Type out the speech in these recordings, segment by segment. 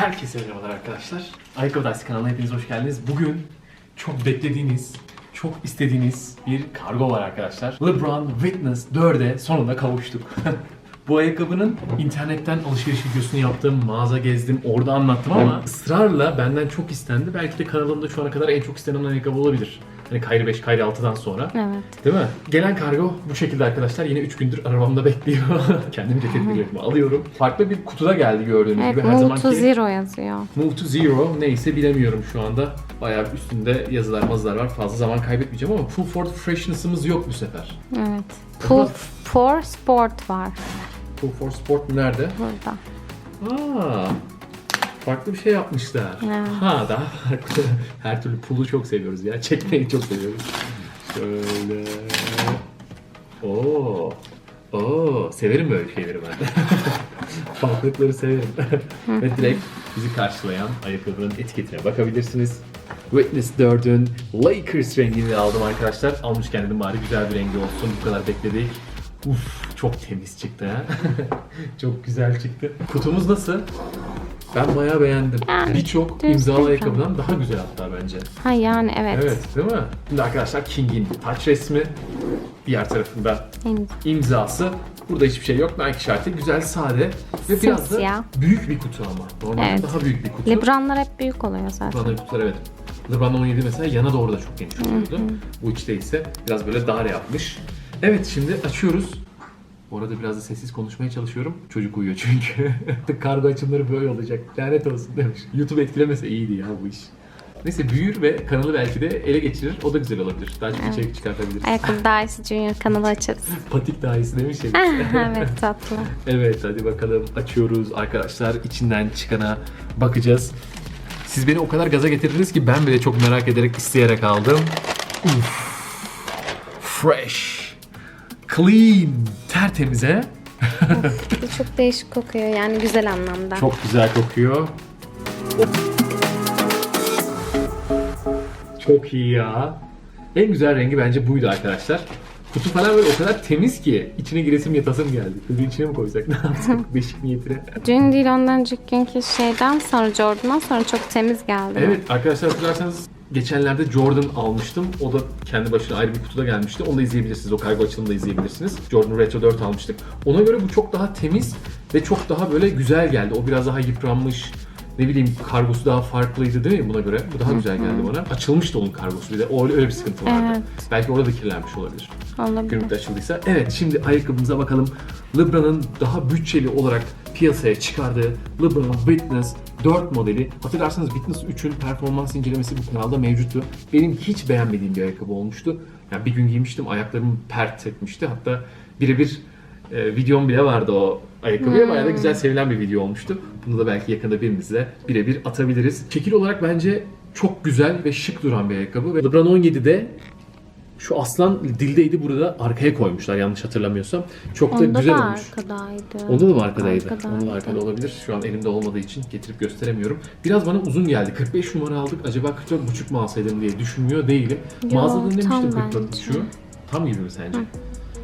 Herkese merhabalar arkadaşlar. Ayakkabı Dersi kanalına hepiniz hoş geldiniz. Bugün çok beklediğiniz, çok istediğiniz bir kargo var arkadaşlar. LeBron Witness 4'e sonunda kavuştuk. Bu ayakkabının internetten alışveriş videosunu yaptım, mağaza gezdim, orada anlattım ama ısrarla benden çok istendi. Belki de kanalımda şu ana kadar en çok istenen ayakkabı olabilir. Hani Kayri 5, Kayri 6'dan sonra. Evet. Değil mi? Gelen kargo bu şekilde arkadaşlar. Yine 3 gündür arabamda bekliyor. Kendimi ceket biletimi alıyorum. Farklı bir kutuda geldi gördüğünüz Evet, gibi. Her Move to Zero yazıyor. Move to Zero neyse bilemiyorum şu anda. Bayağı üstünde yazılar mazılar var. Fazla zaman kaybetmeyeceğim ama Full for Freshness'ımız yok bu sefer. Evet. Pull for Sport var Full for Sport nerede? burada. Aa, farklı bir şey yapmışlar. Evet. Ha daha farklı. Her türlü pulu çok seviyoruz ya. Çekmeyi çok seviyoruz. Şöyle. Oo. Oo, severim böyle şeyleri ben. Farklılıkları severim. Ve direkt bizi karşılayan ayakkabının etiketine bakabilirsiniz. Witness 4'ün Lakers rengini aldım arkadaşlar. Almışken dedim bari güzel bir rengi olsun. Bu kadar bekledik. Uf, çok temiz çıktı ha. çok güzel çıktı. Kutumuz nasıl? Ben bayağı beğendim. Yani Birçok imzalı ayakkabıdan daha güzel hatta bence. Ha yani evet. Evet, değil mi? Şimdi arkadaşlar King'in taç resmi. Diğer tarafında En- imzası. Burada hiçbir şey yok. Nike işareti. Güzel, sade. Ve biraz da Simsiyah. büyük bir kutu ama. Normalde Evet. daha büyük bir kutu. Lebronlar hep büyük oluyor zaten. LeBron'un kutular evet. LeBron 17 mesela yana doğru da çok geniş oluyordu. Bu içte ise biraz böyle dar yapmış. Evet şimdi açıyoruz. Bu arada biraz da sessiz konuşmaya çalışıyorum. Çocuk uyuyor çünkü. Kargo açımları böyle olacak. Lanet olsun demiş. YouTube etkilemese iyiydi ya bu iş. Neyse büyür ve kanalı belki de ele geçirir. O da güzel olabilir. Daha çok içerik çıkartabiliriz. Ayakkabı Dicey Junior kanalı açarız. Patik dahisi demiş ya. evet tatlı. Evet hadi bakalım açıyoruz arkadaşlar. İçinden çıkana bakacağız. Siz beni o kadar gaza getirdiniz ki ben bile çok merak ederek isteyerek aldım. Uf. Fresh. Clean. Tertemiz he? Bu çok değişik kokuyor yani güzel anlamda. Çok güzel kokuyor. Çok iyi ya. En güzel rengi bence buydu arkadaşlar. Kutu falan böyle o kadar temiz ki içine giresim yatasım geldi. Kutu içine mi koysak ne yapsak beşik niyetine. Dün değil ondan önceki günkü şeyden sonra Jordan'dan sonra çok temiz geldi. Evet arkadaşlar hatırlarsanız geçenlerde Jordan almıştım. O da kendi başına ayrı bir kutuda gelmişti. Onu da izleyebilirsiniz. O kargo açılımında izleyebilirsiniz. Jordan Retro 4 almıştık. Ona göre bu çok daha temiz ve çok daha böyle güzel geldi. O biraz daha yıpranmış. Ne bileyim kargosu daha farklıydı değil mi buna göre? Bu daha güzel geldi bana. Açılmıştı onun kargosu bir de. O öyle bir sıkıntı vardı. Evet. Belki orada da kirlenmiş olabilir. Olabilir. Gümrükte açıldıysa. Evet şimdi ayakkabımıza bakalım. LeBron'un daha bütçeli olarak piyasaya çıkardığı LeBron Witness 4 modeli. Hatırlarsanız Witness 3'ün performans incelemesi bu kanalda mevcuttu. Benim hiç beğenmediğim bir ayakkabı olmuştu. Yani bir gün giymiştim ayaklarımı pert etmişti. Hatta birebir e, videom bile vardı o ayakkabıya. Bayağı da güzel sevilen bir video olmuştu. Bunu da belki yakında birimizle birebir atabiliriz. Şekil olarak bence çok güzel ve şık duran bir ayakkabı. Ve LeBron 17'de şu aslan dildeydi burada arkaya koymuşlar yanlış hatırlamıyorsam. Çok da Onda güzel da olmuş. arkadaydı. Onda da mı arkadaydı? Arkadaydı. Onda da arkada olabilir. Şu an elimde olmadığı için getirip gösteremiyorum. Biraz bana uzun geldi. 45 numara aldık. Acaba 44,5 mu alsaydım diye düşünmüyor değilim. Yo, Mağazada demiştim tam 44,5'u. bence. Tam gibi mi sence?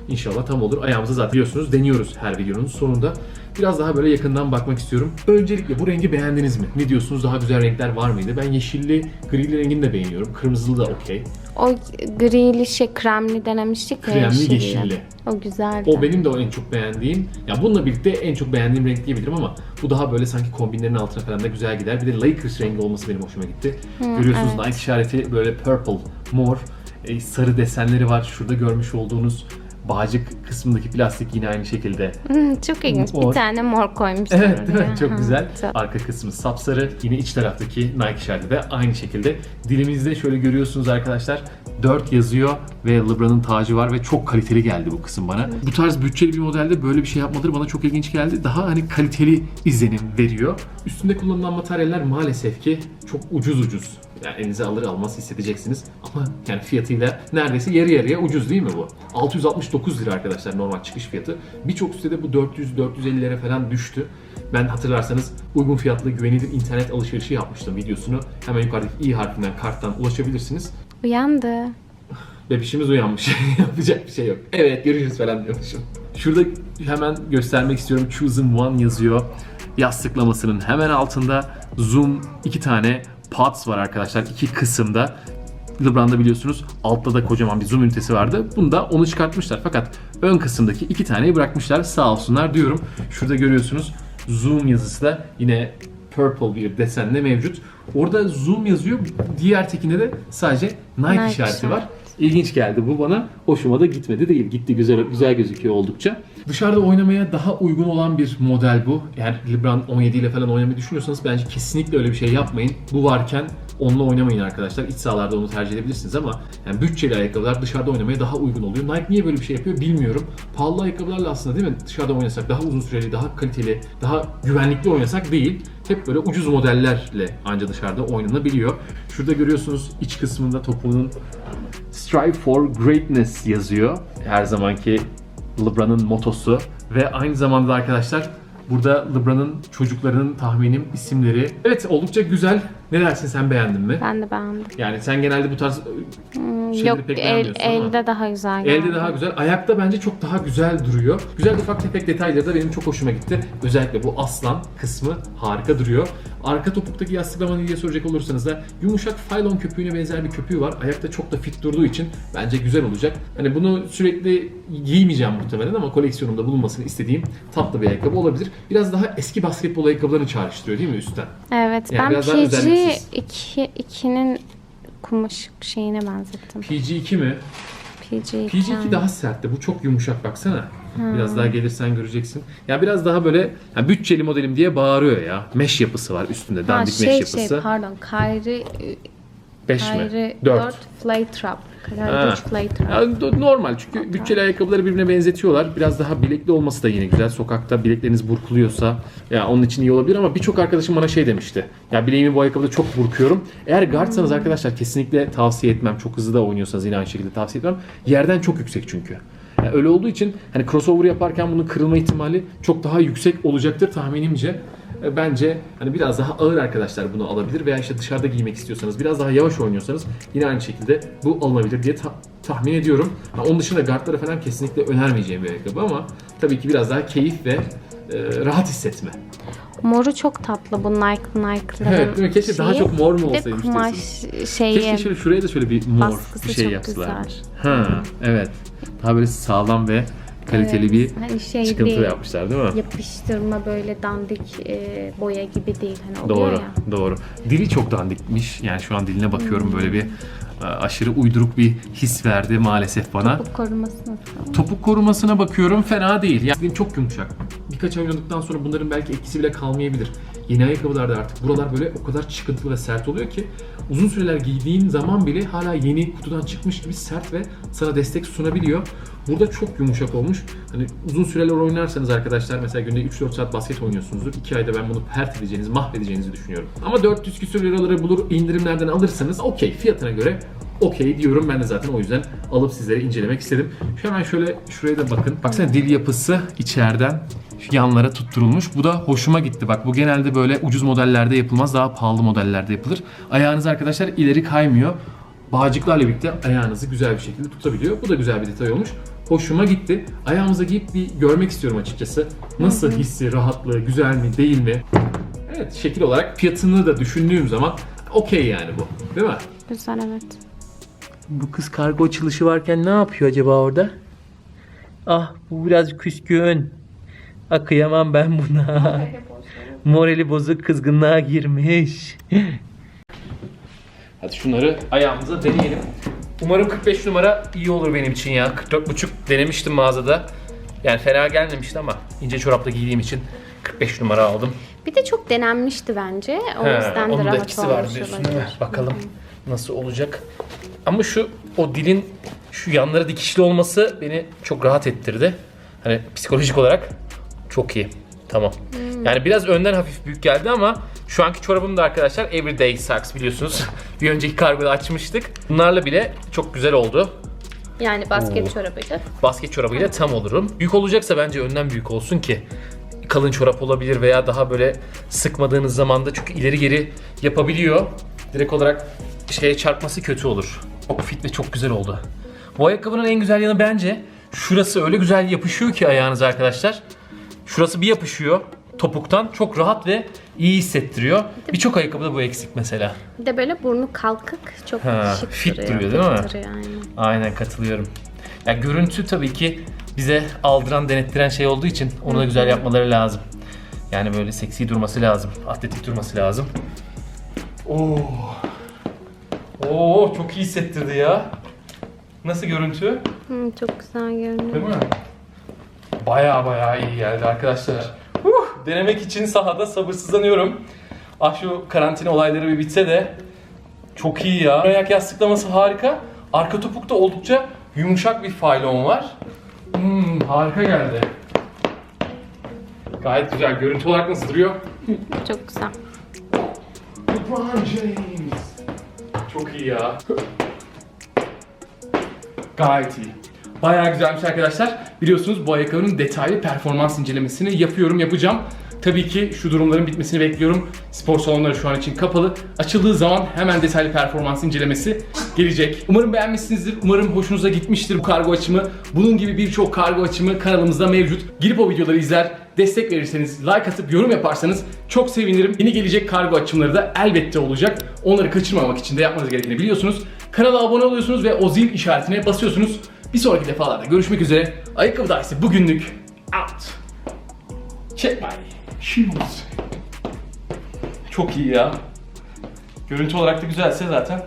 İnşallah tam olur. Ayağımıza zaten biliyorsunuz deniyoruz her videonun sonunda. Biraz daha böyle yakından bakmak istiyorum. Öncelikle bu rengi beğendiniz mi? Ne diyorsunuz? Daha güzel renkler var mıydı? Ben yeşilli, grili rengini de beğeniyorum. Kırmızılı da okey. O grili şey kremli denemiştik ya Kremli, yeşilli. O güzeldi. O benim de o en çok beğendiğim. Ya bununla birlikte en çok beğendiğim renk diyebilirim ama bu daha böyle sanki kombinlerin altına falan da güzel gider. Bir de Lakers rengi olması benim hoşuma gitti. Görüyorsunuz evet. Nike işareti böyle purple, mor, e, sarı desenleri var. Şurada görmüş olduğunuz bağcık kısmındaki plastik yine aynı şekilde. Hmm, çok ilginç. Mor. Bir tane mor koymuşlar Evet değil mi? Çok güzel. Arka kısmı sapsarı. Yine iç taraftaki Nike işareti de aynı şekilde. Dilimizde şöyle görüyorsunuz arkadaşlar. 4 yazıyor ve LeBron'un tacı var ve çok kaliteli geldi bu kısım bana. Bu tarz bütçeli bir modelde böyle bir şey yapmaları bana çok ilginç geldi. Daha hani kaliteli izlenim veriyor. Üstünde kullanılan materyaller maalesef ki çok ucuz ucuz. Yani elinize alır almaz hissedeceksiniz. Ama yani fiyatıyla neredeyse yarı yarıya ucuz değil mi bu? 669 lira arkadaşlar normal çıkış fiyatı. Birçok sitede bu 400-450'lere falan düştü. Ben hatırlarsanız uygun fiyatlı güvenilir internet alışverişi yapmıştım videosunu. Hemen yukarıdaki i harfinden karttan ulaşabilirsiniz. Uyandı. Bebişimiz uyanmış. Yapacak bir şey yok. Evet görüşürüz falan diyormuşum. Şurada hemen göstermek istiyorum. Chosen One yazıyor. yastıklamasının hemen altında zoom iki tane pads var arkadaşlar. iki kısımda. LeBron'da biliyorsunuz altta da kocaman bir zoom ünitesi vardı. Bunda onu çıkartmışlar. Fakat ön kısımdaki iki taneyi bırakmışlar. Sağ olsunlar diyorum. Şurada görüyorsunuz zoom yazısı da yine purple bir desenle mevcut. Orada zoom yazıyor. Diğer tekinde de sadece Nike, Nike işareti var. işareti. İlginç geldi bu bana. Hoşuma da gitmedi değil. Gitti güzel güzel gözüküyor oldukça. Dışarıda oynamaya daha uygun olan bir model bu. Eğer LeBron 17 ile falan oynamayı düşünüyorsanız bence kesinlikle öyle bir şey yapmayın. Bu varken onunla oynamayın arkadaşlar. İç sahalarda onu tercih edebilirsiniz ama yani bütçeli ayakkabılar dışarıda oynamaya daha uygun oluyor. Nike niye böyle bir şey yapıyor bilmiyorum. Pahalı ayakkabılarla aslında değil mi? Dışarıda oynasak daha uzun süreli, daha kaliteli, daha güvenlikli oynasak değil. Hep böyle ucuz modellerle anca dışarıda oynanabiliyor. Şurada görüyorsunuz iç kısmında topuğunun Strive for Greatness yazıyor. Her zamanki LeBron'un motosu. Ve aynı zamanda da arkadaşlar burada LeBron'un çocuklarının tahminim isimleri. Evet oldukça güzel. Ne dersin sen beğendin mi? Ben de beğendim. Yani sen genelde bu tarz şeyleri Yok pek el, beğenmiyorsun ama. elde daha güzel Elde geldi. daha güzel. Ayakta bence çok daha güzel duruyor. Güzel ufak tefek detayları da benim çok hoşuma gitti. Özellikle bu aslan kısmı harika duruyor. Arka topuktaki yastıklamanı diye soracak olursanız da yumuşak faylon köpüğüne benzer bir köpüğü var. Ayakta çok da fit durduğu için bence güzel olacak. Hani bunu sürekli giymeyeceğim muhtemelen ama koleksiyonumda bulunmasını istediğim tatlı bir ayakkabı olabilir. Biraz daha eski basketbol ayakkabılarını çağrıştırıyor değil mi üstten? Evet Yani ben biraz daha PG 2 2'nin kumaş şeyine benzettim. PG2 mi? PG2. PG2 daha sertti. Bu çok yumuşak baksana. Biraz daha gelirsen göreceksin. Ya biraz daha böyle ya bütçeli modelim diye bağırıyor ya. Mesh yapısı var üstünde. Dandik şey mesh şey yapısı. pardon Kyrie 5 mi? Kyrie 4. 4 Flaytrap. Kyrie Ha. 4 Flaytrap. Ya, do- normal çünkü bütçeli ayakkabıları birbirine benzetiyorlar. Biraz daha bilekli olması da yine güzel. Sokakta bilekleriniz burkuluyorsa ya onun için iyi olabilir ama birçok arkadaşım bana şey demişti. Ya bileğimi bu ayakkabıda çok burkuyorum. Eğer guardsanız arkadaşlar kesinlikle tavsiye etmem. Çok hızlı da oynuyorsanız yine aynı şekilde tavsiye etmem. Yerden çok yüksek çünkü. Yani öyle olduğu için hani crossover yaparken bunun kırılma ihtimali çok daha yüksek olacaktır tahminimce. E, Bence hani biraz daha ağır arkadaşlar bunu alabilir veya işte dışarıda giymek istiyorsanız biraz daha yavaş oynuyorsanız yine aynı şekilde bu alınabilir diye ta- tahmin ediyorum. Ha, onun dışında guardlara falan kesinlikle önermeyeceğim bir ayakkabı ama tabii ki biraz daha keyif ve e, rahat hissetme. Moru çok tatlı bu Nike Nike'ların Evet değil mi? Keşke daha şeyi. çok mor mu Bir de olsaymış kumaş diyorsun. şeyi. Keşke şöyle şuraya da şöyle bir mor Baskısı bir şey çok. Ha evet. Daha böyle sağlam ve kaliteli Evet, bir hani şey çıkıntı değil. yapmışlar değil mi? Yapıştırma böyle dandik e, boya gibi değil hani oluyor Doğru, ya. doğru. Dili çok dandikmiş. Yani şu an diline bakıyorum böyle bir e, aşırı uyduruk bir his verdi maalesef bana. Bu koruması nasıl? Topuk korumasına bakıyorum fena değil. Yani çok yumuşak. Birkaç ay oynadıktan sonra bunların belki etkisi bile kalmayabilir. Yeni ayakkabılarda artık buralar böyle o kadar çıkıntılı ve sert oluyor ki uzun süreler giydiğin zaman bile hala yeni kutudan çıkmış gibi sert ve sana destek sunabiliyor. Burada çok yumuşak olmuş. Hani uzun süreler oynarsanız arkadaşlar mesela günde 3-4 saat basket oynuyorsunuzdur. 2 ayda ben bunu pert edeceğinizi, mahvedeceğinizi düşünüyorum. Ama 400 küsür liraları bulur indirimlerden alırsanız okey fiyatına göre okey diyorum. Ben de zaten o yüzden alıp sizlere incelemek istedim. Şu hemen şöyle şuraya da bakın. Baksana dil yapısı içeriden yanlara tutturulmuş. Bu da hoşuma gitti. Bak bu genelde böyle ucuz modellerde yapılmaz. Daha pahalı modellerde yapılır. Ayağınız arkadaşlar ileri kaymıyor. Bağcıklarla birlikte ayağınızı güzel bir şekilde tutabiliyor. Bu da güzel bir detay olmuş. Hoşuma gitti. Ayağımıza giyip bir görmek istiyorum açıkçası. Nasıl hissi, rahatlığı, güzel mi, değil mi? Evet, şekil olarak fiyatını da düşündüğüm zaman okey yani bu. Değil mi? Güzel evet. Bu kız kargo açılışı varken ne yapıyor acaba orada? Ah bu biraz küskün. Ah kıyamam ben buna. Morali bozuk kızgınlığa girmiş. Hadi şunları ayağımıza deneyelim. Umarım 45 numara iyi olur benim için ya. 44,5 denemiştim mağazada. Yani fena gelmemişti ama ince çorapla giydiğim için 45 numara aldım. Bir de çok denenmişti bence. O He, yüzden de rahat etkisi var olmuş diyorsun değil mi? Bakalım nasıl olacak. Ama şu o dilin şu yanları dikişli olması beni çok rahat ettirdi. Hani psikolojik olarak çok iyi. Tamam. Yani biraz önden hafif büyük geldi ama şu anki çorabım da arkadaşlar Everyday Socks biliyorsunuz. Bir önceki kargoda açmıştık. Bunlarla bile çok güzel oldu. Yani basket Oo. çorabıydı. Basket çorabıyla tam olurum. Büyük olacaksa bence önden büyük olsun ki kalın çorap olabilir veya daha böyle sıkmadığınız zaman da çünkü ileri geri yapabiliyor. Direkt olarak şeye çarpması kötü olur. Çok fit ve çok güzel oldu. Bu ayakkabının en güzel yanı bence şurası öyle güzel yapışıyor ki ayağınız arkadaşlar. Şurası bir yapışıyor. Topuktan çok rahat ve iyi hissettiriyor. Birçok ayakkabıda bu eksik mesela. Bir de böyle burnu kalkık çok Ha, şık fit duruyor. duruyor değil mi? duruyor, aynen. Aynen katılıyorum. Ya görüntü tabii ki bize aldıran, denettiren şey olduğu için onu da güzel yapmaları lazım. Yani böyle seksi durması lazım, atletik durması lazım. Oo. Oo çok iyi hissettirdi ya. Nasıl görüntü? Hı, çok güzel görünüyor. Değil mi? Baya baya iyi geldi arkadaşlar. Denemek için sahada sabırsızlanıyorum. Ah şu karantina olayları bir bitse de çok iyi ya. Ayak yastıklaması harika. Arka topukta oldukça yumuşak bir faylon var. Hmm, harika geldi. Gayet güzel. Görüntü olarak nasıl duruyor? Çok güzel. LeBron James. Çok iyi ya. Gayet iyi. Bayağı güzelmiş arkadaşlar. Biliyorsunuz bu ayakkabının detaylı performans incelemesini yapıyorum, yapacağım. Tabii ki şu durumların bitmesini bekliyorum. Spor salonları şu an için kapalı. Açıldığı zaman hemen detaylı performans incelemesi gelecek. Umarım beğenmişsinizdir. Umarım hoşunuza gitmiştir bu kargo açımı. Bunun gibi birçok kargo açımı kanalımızda mevcut. Girip o videoları izler, destek verirseniz, like atıp yorum yaparsanız çok sevinirim. Yeni gelecek kargo açımları da elbette olacak. Onları kaçırmamak için de yapmanız gerekeni biliyorsunuz. Kanala abone oluyorsunuz ve o zil işaretine basıyorsunuz. Bir sonraki defalarda görüşmek üzere. Ayakkabı dersi bugünlük out. Check my shoes. Çok iyi ya. Görüntü olarak da güzelse zaten